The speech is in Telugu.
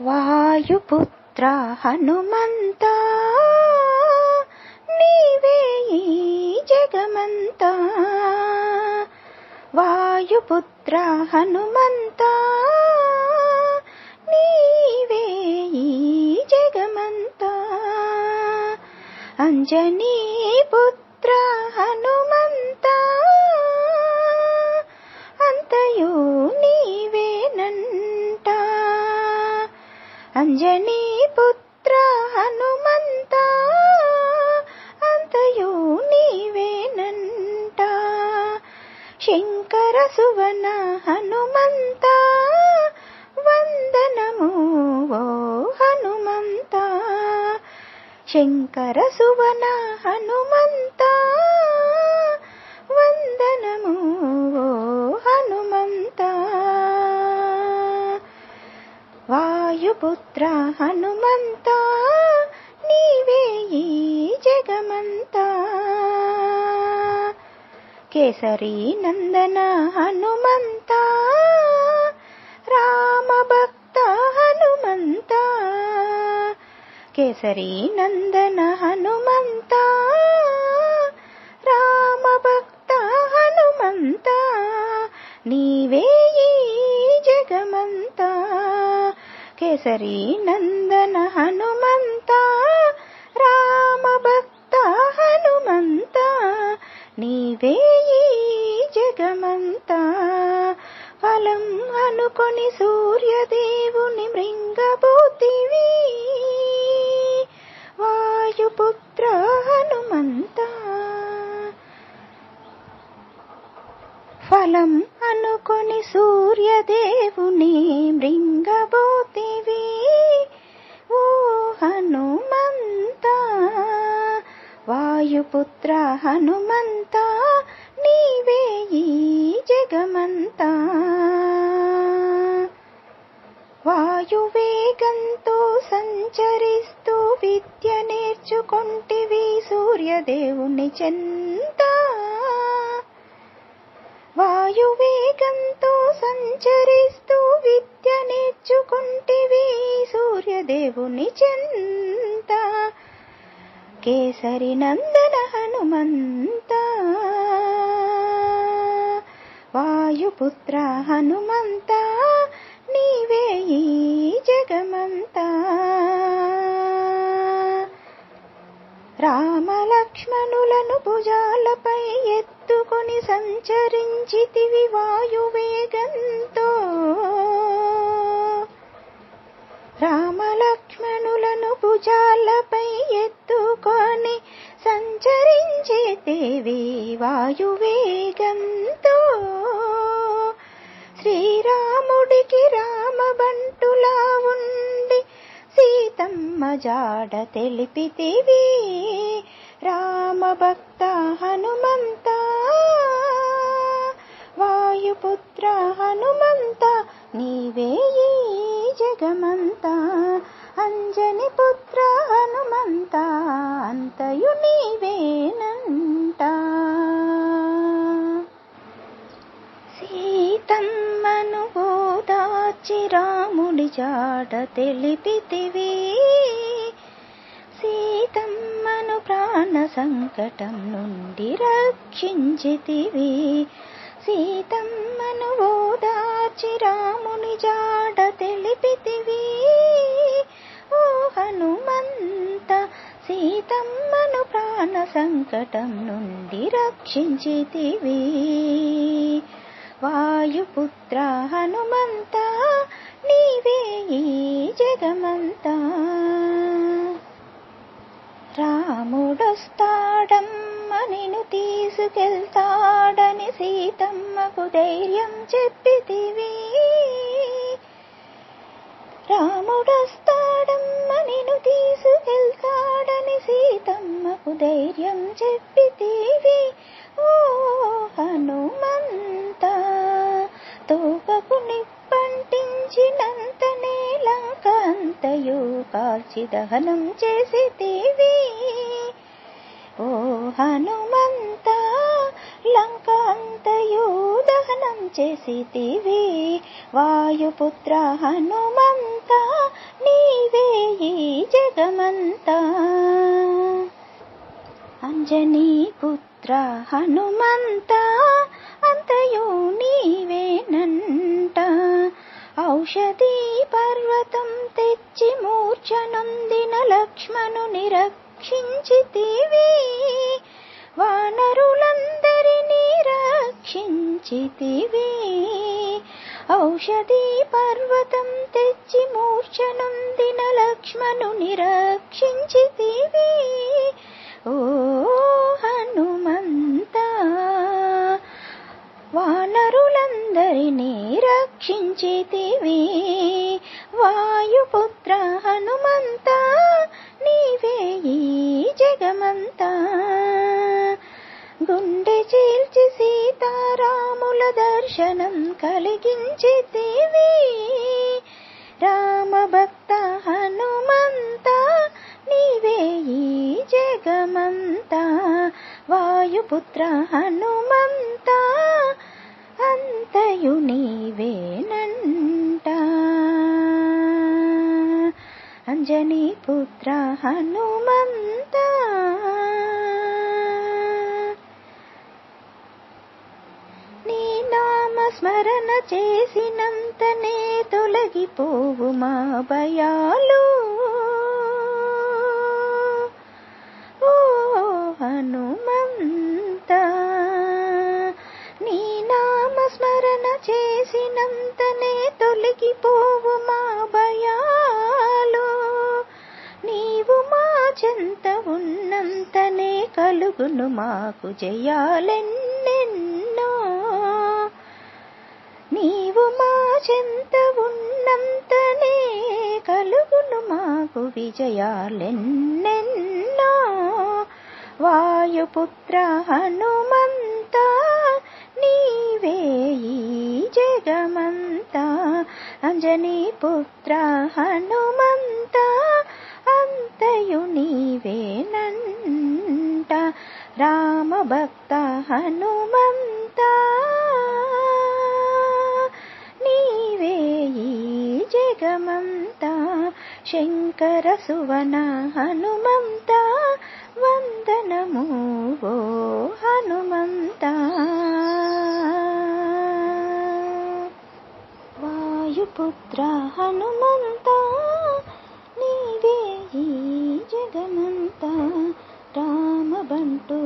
వాయుపుత్ర హనుమంత నీవే ఈ జగమంతా. వాయుపుత్ర హనుమంత నీవే ఈ జగమంతా. అంజనీ అంజనీ పుత్ర హనుమంత అంతయు నీవేనంట. శంకర సువన హనుమంత వందనము ఓ హనుమంత. శంకర సువన హనుమంత వాయుపుత్ర హనుమంత నీవే ఈ జగమంతా. కేసరి నందన హనుమంత రామభక్త హనుమంత. కేసరి నందన హనుమంత రామభక్త హనుమంత నీవే ఈ జగమంతా. కేసరి నందన హనుమంత రామభక్త హనుమంత నీవే ఈ జగమంతా. ఫలం అనుకొని సూర్యదేవుని మృంగబోతివి వాయుపుత్ర హనుమంత. ఫలం అనుకొని సూర్యదేవుని పుత్ర హనుమంతా నీవే ఈ జగమంతా. వాయువేగంతో సంచరిస్తూ విద్య నేర్చుకుంటివి సూర్యదేవుని చెంత. వాయువేగంతో సంచరిస్తూ విద్య నేర్చుకుంటివి సూర్యదేవుని చెంత. కేసరి నందన హనుమంత. వాయుపుత్ర హనుమంత నీవే ఈ జగమంతా. రామలక్ష్మణులను భుజాలపై ఎత్తుకొని సంచరించితివి వాయువేగంతో. రామ భుజాలపై ఎత్తుకొని సంచరించే దేవి వాయువేగంతో శ్రీరాముడికి రామబంటులా ఉండి సీతమ్మ జాడ తెలిపితివి రామభక్త హనుమంత వాయుపుత్ర హనుమంత నీవే ఈ జగమంతా. అంజని పుత్ర హనుమంత అంతయు నీవేనంట. సీతమ్మను ఓదాచి రాముడి జాడ తెలిపితివి. సీతమ్మను ప్రాణ సంకటం నుండి రక్షించితివి. సీతమ్మను ఓదాచి రాముని జాడ తెలిపితి తమ్మను ప్రాణ సంకటం నుండి రక్షించితివి. వాయుపుత్ర హనుమంత నీవే ఈ జగమంతా. రాముడొస్తాడమ్మ నిన్ను తీసుకెళ్తాడని సీతమ్మకు ధైర్యం చెప్పితివి. నిప్పంటించినంతనే లంక అంతయు కాల్చి దహనం చేసి చేసితివి ఓ హనుమంత లంకాంతయు దహనం చేసి చేసితివి వాయుపుత్ర హనుమంత నీవే ఈ జగమంతా. అంజనీ పుత్ర హనుమంత అంతయు నీవేనంట. ఔషధీ పర్వతం తెచ్చి మూర్ఛనొందిన లక్ష్మణుని రక్షించితివి వానరులందరినీ రక్షించితివి. ఔషధీ పర్వతం తెచ్చి మూర్ఛనొందిన లక్ష్మణుని రక్షించితివి ఓ హనుమంత! వానరులందరినీ రక్షించితివి వాయుపుత్ర హనుమంత నీవే ఈ జగమంతా. గుండె చీల్చి సీతారాముల దర్శనం కలిగించితివి రామభక్త హనుమంత నీవే ఈ జగమంతా. వాయుపుత్ర హనుమంతా అంతయు నీవేనంట. అంజనీ పుత్ర హనుమంత. నీ నామ స్మరణ చేసినంతనే తొలగిపోవు మా భయాలు. ఓ హనుమంత. చేసినంతనే తొలగిపోవు మా భయాలు. నీవు మా చెంత ఉన్నంతనే కలుగును మాకు జయాలెన్నెన్నో. నీవు మా చెంత ఉన్నంతనే కలుగును మాకు విజయాలెన్నెన్నో. వాయుపుత్ర హనుమంత నీవే ఈ జగమంతా అంజనీ పుత్ర హనుమంత అంతయు నీవేనంట రామభక్త హనుమంత. నీవే ఈ జగమంత శంకర సువన హనుమంత వందనము ఓ హనుమంతా. పుత్ర హనుమంత నీవే ఈ జగమంత. రామబంటు